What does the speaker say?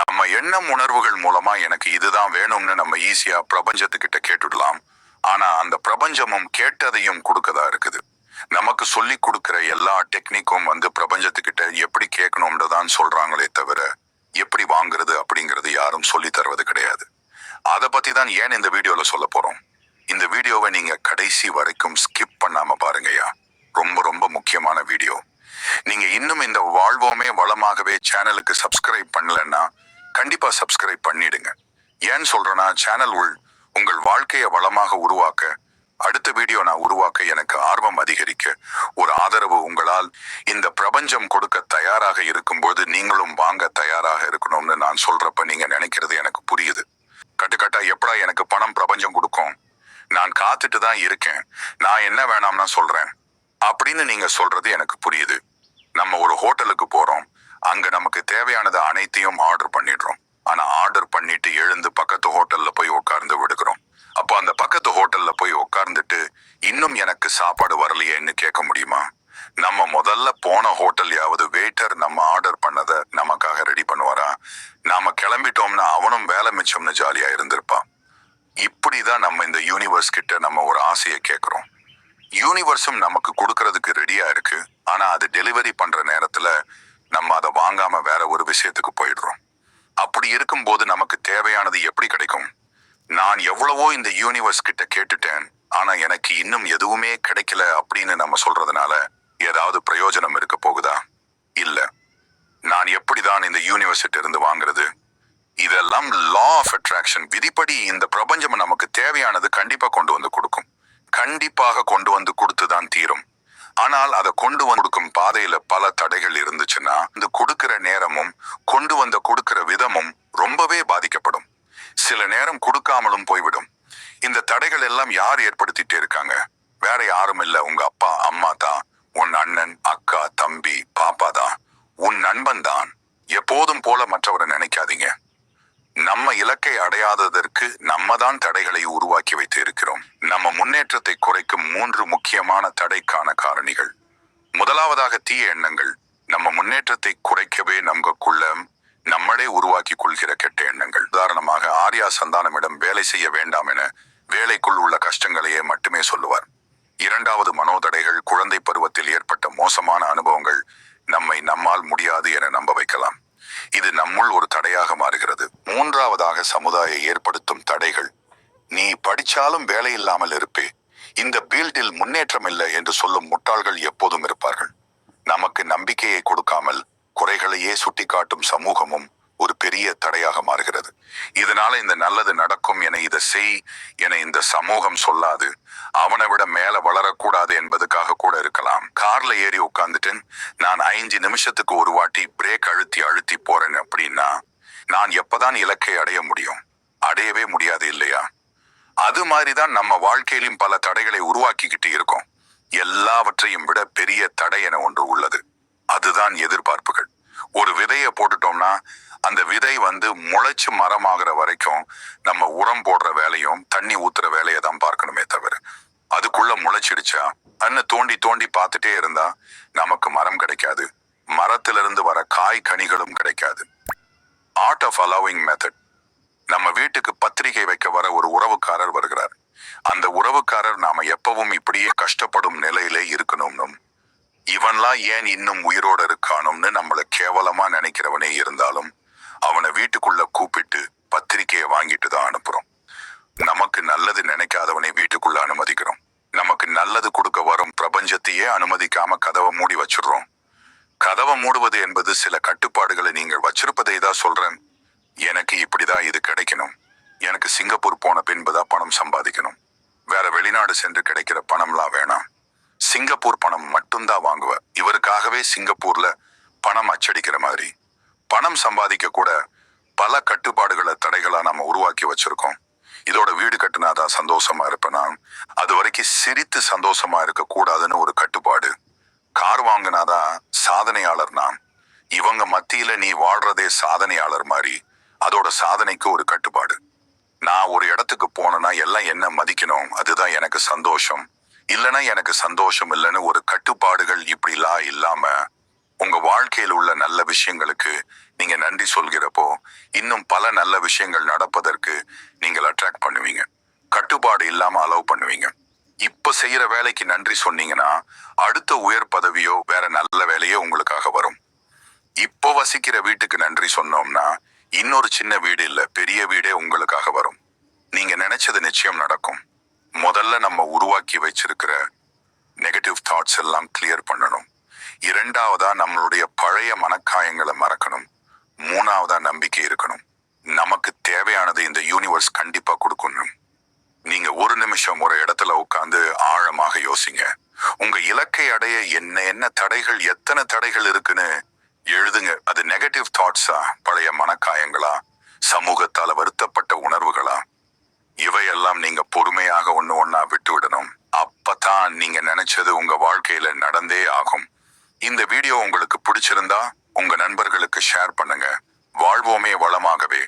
நம்ம எண்ணம் உணர்வுகள் மூலமா எனக்கு இதுதான் வேணும்னு நம்ம ஈஸியா பிரபஞ்சத்துக்கிட்ட கேட்டுடலாம். ஆனா அந்த பிரபஞ்சமும் கேட்டதையும் கொடுக்கதா இருக்குது? நமக்கு சொல்லி கொடுக்கிற எல்லா டெக்னிக்கும் வந்து பிரபஞ்சத்துக்கிட்ட எப்படி கேட்கணும்னு தான் சொல்றாங்களே தவிர எப்படி வாங்குறது அப்படிங்கிறது யாரும் சொல்லி தருவது கிடையாது. அதை பத்தி தான் ஏன் இந்த வீடியோல சொல்ல போறோம்? இந்த வீடியோவை நீங்க கடைசி வரைக்கும் ஸ்கிப் பண்ணாம பாருங்கய்யா. ரொம்ப ரொம்ப முக்கியமான வீடியோ. நீங்க இன்னும் இந்த வாழ்வோமே வளமாகவே சேனலுக்கு சப்ஸ்கிரைப் பண்ணலன்னா கண்டிப்பா சப்ஸ்கிரைப் பண்ணிடுங்க. ஏன் சொல்றேன்னா சேனல் உள் உங்கள் வாழ்க்கையை வளமாக உருவாக்க அடுத்த வீடியோ நான் உருவாக்க எனக்கு ஆர்வம் அதிகரிக்க ஒரு ஆதரவு உங்களால் இந்த பிரபஞ்சம் கொடுக்க தயாராக இருக்கும்போது நீங்களும் வாங்க தயாராக இருக்கணும்னு நான் சொல்றப்ப நீங்க நினைக்கிறது எனக்கு புரியுது. கட்டுக்கட்டா எப்படா எனக்கு பணம் பிரபஞ்சம் கொடுக்கும்? நான் காத்துட்டு தான் இருக்கேன். நான் என்ன வேணாம்னா சொல்றேன். அப்படின்னு நீங்க சொல்றது எனக்கு புரியுது நம்ம ஒரு ஹோட்டலுக்கு போறோம் அங்க நமக்கு தேவையானது அனைத்தையும் ஆர்டர் பண்ணிடுறோம். ஆனா ஆர்டர் பண்ணிட்டு எழுந்து பக்கத்து ஹோட்டல்ல போய் உட்கார்ந்து விடுக்கிறோம். அப்போ அந்த பக்கத்து ஹோட்டல்ல போய் உட்கார்ந்துட்டு இன்னும் எனக்கு சாப்பாடு வரலையேன்னு கேட்க முடியுமா? நம்ம முதல்ல போன ஹோட்டல்யாவது வெயிட்டர் நம்ம ஆர்டர் பண்ணதை நமக்காக ரெடி பண்ணுவாரா? நாம கிளம்பிட்டோம்னா அவனும் வேலை மிச்சம்னு ஜாலியா இருந்திருப்பான். இப்படிதான் நம்ம இந்த யூனிவர்ஸ் கிட்ட நம்ம ஒரு ஆசையை கேட்கிறோம். யூனிவர்ஸும் நமக்கு கொடுக்கறதுக்கு ரெடியா இருக்கு. ஆனா அது டெலிவரி பண்ற நேரத்துல நம்ம அதை வாங்காம வேற ஒரு விஷயத்துக்கு போயிடுறோம். அப்படி இருக்கும்போது நமக்கு தேவையானது எப்படி கிடைக்கும்? நான் எவ்வளவோ இந்த யூனிவர்ஸ் கிட்ட கேட்டுட்டேன் ஆனா எனக்கு இன்னும் எதுவுமே கிடைக்கல அப்படின்னு நம்ம சொல்றதுனால ஏதாவது பிரயோஜனம் இருக்க போகுதா? இல்ல. நான் எப்படிதான் இந்த யூனிவர்சிட்டி இருந்து வாங்குறது? இதெல்லாம் லா ஆஃப் அட்ராக்ஷன் விதிப்படி இந்த பிரபஞ்சம் நமக்கு தேவையானது கண்டிப்பா கொண்டு வந்து கொடுக்கும். கண்டிப்பாக கொண்டு வந்து கொடுத்துதான் தீரும். ஆனால் அதை கொண்டு வந்து கொடுக்கும் பாதையில பல தடைகள் இருந்துச்சுன்னா இந்த கொடுக்கிற நேரமும் கொண்டு வந்த கொடுக்கிற விதமும் ரொம்பவே பாதிக்கப்படும். சில நேரம் கொடுக்காமலும் போய்விடும். இந்த தடைகள் எல்லாம் யார் ஏற்படுத்திட்டே இருக்காங்க? வேற யாரும் இல்ல. உங்க அப்பா அம்மா தான் உன் அண்ணன் அக்கா தம்பி பாப்பா தான். உன் நண்பன் தான். எப்போதும் போல மற்றவரை நினைக்காதீங்க. குறையாததற்கு நம்ம தான் தடைகளை உருவாக்கி வைத்து இருக்கிறோம் நம்ம முன்னேற்றத்தை குறைக்கும் மூன்று முக்கியமான தடைக்கான காரணிகள். முதலாவதாக தீய எண்ணங்கள். நம்ம முன்னேற்றத்தை குறைக்கவே நமக்குள்ள நம்மளே உருவாக்கி கொள்கிற கெட்ட எண்ணங்கள். உதாரணமாக ஆர்யா சந்தானமிடம் வேலை செய்ய வேண்டாம் என வேலைக்குள் உள்ள கஷ்டங்களையே மட்டுமே சொல்லுவார். இரண்டாவது மனோதடைகள் குழந்தை பருவத்தில் ஏற்பட்ட மோசமான அனுபவங்கள் நம்மை நம்மால் முடியாது என நம்ப வைக்கலாம். இது நம்முள் ஒரு தடையாக மாறுகிறது. மூன்றாவதாக சமுதாய ஏற்படுத்தும் தடைகள். நீ படிச்சாலும் வேலை இல்லாமல் இருப்பே. இந்த பீல்டில் முன்னேற்றம் இல்லை என்று சொல்லும் முட்டாள்கள் எப்போதும் இருப்பார்கள். நமக்கு நம்பிக்கையை கொடுக்காமல் குறைகளையே சுட்டிக்காட்டும் சமூகமும் ஒரு பெரிய தடையாக மாறுகிறது. இதனால இந்த நல்லது நடக்கும் என இதை செய் என இந்த சமூகம் சொல்லாது. அவனை விட மேல வளரக்கூடாது என்பதுக்காக கூட இருக்கலாம். கார்ல ஏறி உட்காந்துட்டு நான் ஐந்து நிமிஷத்துக்கு ஒரு வாட்டி பிரேக் அழுத்தி அழுத்தி போறேன் அப்படின்னா நான் எப்பதான் இலக்கை அடைய முடியும்? அடையவே முடியாது இல்லையா? அது மாதிரிதான் நம்ம வாழ்க்கையிலும் பல தடைகளை உருவாக்கிக்கிட்டு இருக்கோம். எல்லாவற்றையும் விட பெரிய தடை என ஒன்று உள்ளது. அதுதான் எதிர்பார்ப்புகள். ஒரு விதையை போட்டுட்டோம்னா அந்த விதை வந்து முளைச்சு மரமாகிற வரைக்கும் நம்ம உரம் போடுற வேலையும் தண்ணி ஊத்துற வேலையை தான் பார்க்கணுமே தவிர அதுக்குள்ள முளைச்சிடுச்சா? அன்னு தோண்டி தோண்டி பார்த்துட்டே இருந்தா நமக்கு மரம் கிடைக்காது. மரத்திலிருந்து வர காய் கனிகளும் கிடைக்காது. ஆர்ட் ஆஃப் அலோவிங் மெத்தட் நம்ம வீட்டுக்கு பத்திரிகை வைக்க வர ஒரு உறவுக்காரர் வருகிறார். அந்த உறவுக்காரர் நாம எப்பவும் இப்படியே கஷ்டப்படும் நிலையிலே இருக்கணும். இவன்லாம் ஏன் இன்னும் உயிரோட இருக்கானும்னு நம்மள கேவலமா நினைக்கிறவனே இருந்தாலும் அவனை வீட்டுக்குள்ள கூப்பிட்டு பத்திரிக்கையை வாங்கிட்டு தான் அனுப்புறோம். நமக்கு நல்லது நினைக்காதவனை வீட்டுக்குள்ள அனுமதிக்கிறோம். நமக்கு நல்லது கொடுக்க வரும் பிரபஞ்சத்தையே அனுமதிக்காம கதவை மூடி வச்சிடுறோம். கதவை மூடுவது என்பது சில கட்டுப்பாடுகளை நீங்கள் வச்சிருப்பதை தான் சொல்றேன். எனக்கு இப்படிதான் இது கிடைக்கணும். எனக்கு சிங்கப்பூர் போன பின்புதான் பணம் சம்பாதிக்கணும். வேற வெளிநாடு சென்று கிடைக்கிற பணம்லாம் வேணாம். சிங்கப்பூர் பணம் மட்டும்தான் வாங்குவேன் இவருக்காகவே சிங்கப்பூர்ல பணம் அச்சடிக்கிற மாதிரி. பணம் சம்பாதிக்க கூட பல கட்டுப்பாடுகளை தடைகளாக நம்ம உருவாக்கி வச்சிருக்கோம். இதோட வீடு கட்டுனாதான் சந்தோஷமா இருப்பேனா அது வரைக்கும் சிரித்து சந்தோஷமா இருக்க கூடாதுன்னு ஒரு கட்டுப்பாடு. கார் வாங்கினாதான் சாதனையாளர் நான். இவங்க மத்தியில நீ வாழ்றதே சாதனையாளர் மாதிரி அதோட சாதனைக்கு ஒரு கட்டுப்பாடு. நான் ஒரு இடத்துக்கு போனேன்னா எல்லாம் என்ன மதிக்கணும்? அதுதான் எனக்கு சந்தோஷம். இல்லைன்னா எனக்கு சந்தோஷம் இல்லைன்னு ஒரு கட்டுப்பாடுகள் இப்படிலாம் இல்லாம உங்க வாழ்க்கையில் உள்ள நல்ல விஷயங்களுக்கு நீங்க நன்றி சொல்கிறப்போ இன்னும் பல நல்ல விஷயங்கள் நடப்பதற்கு நீங்கள் அட்ராக்ட் பண்ணுவீங்க. கட்டுப்பாடு இல்லாம அலோவ் பண்ணுவீங்க. இப்ப செய்யற வேலைக்கு நன்றி சொன்னீங்கன்னா அடுத்த உயர் பதவியோ வேற நல்ல வேலையோ உங்களுக்காக வரும். இப்போ வசிக்கிற வீட்டுக்கு நன்றி சொன்னோம்னா இன்னொரு சின்ன வீடு இல்லை பெரிய வீடே உங்களுக்காக வரும். நீங்க நினைச்சது நிச்சயம் நடக்கும். முதல்ல நம்ம உருவாக்கி வச்சிருக்கிற நெகட்டிவ் தாட்ஸ் எல்லாம் கிளியர் பண்ணணும். இரண்டாவதா நம்மளுடைய பழைய மனக்காயங்களை மறக்கணும். மூணாவதா நம்பிக்கை இருக்கணும். நமக்கு தேவையானது இந்த யூனிவர்ஸ் கண்டிப்பா கொடுக்கணும். நீங்க ஒரு நிமிஷம் ஒரு இடத்துல உட்காந்து ஆழமாக யோசிங்க. உங்க இலக்கை அடைய என்ன என்ன தடைகள் எத்தனை தடைகள் இருக்குன்னு எழுதுங்க. அது நெகட்டிவ் தாட்ஸா பழைய மனக்காயங்களா சமூகத்தால வருத்தப்பட்ட உணர்வுகளா இவையெல்லாம் நீங்க பொறுமையாக ஒண்ணு ஒன்னா விட்டு விடணும் அப்பதான் நீங்க நினைச்சது உங்க வாழ்க்கையில நடந்தே ஆகும். இந்த வீடியோ உங்களுக்கு பிடிச்சிருந்தா உங்க நண்பர்களுக்கு ஷேர் பண்ணுங்க. வாழ்வோமே வளமாகவே.